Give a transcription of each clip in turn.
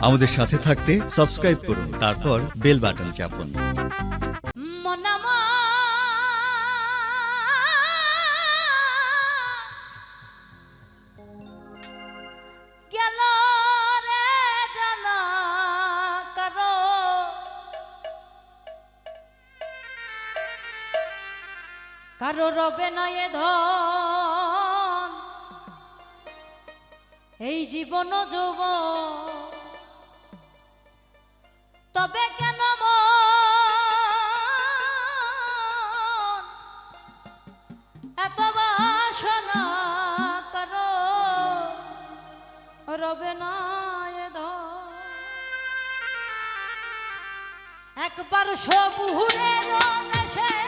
আমাদের সাথে থাকতে সাবস্ক্রাইব করুন, তারপর বেল বাটন চাপুন। কারও। রবে নয় ধন। এই জীবন যৌবন তবে কেন এত বাসনা করো রবে না একবার সবুরের নেশে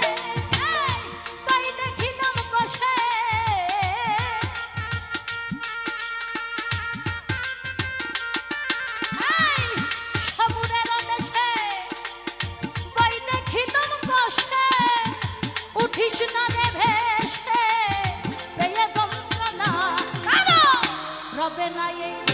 Rabbenaye.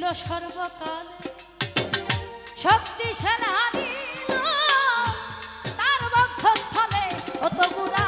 ছিল সর্বকাল। সেনা তার বক্ষস্থলে অত গুণ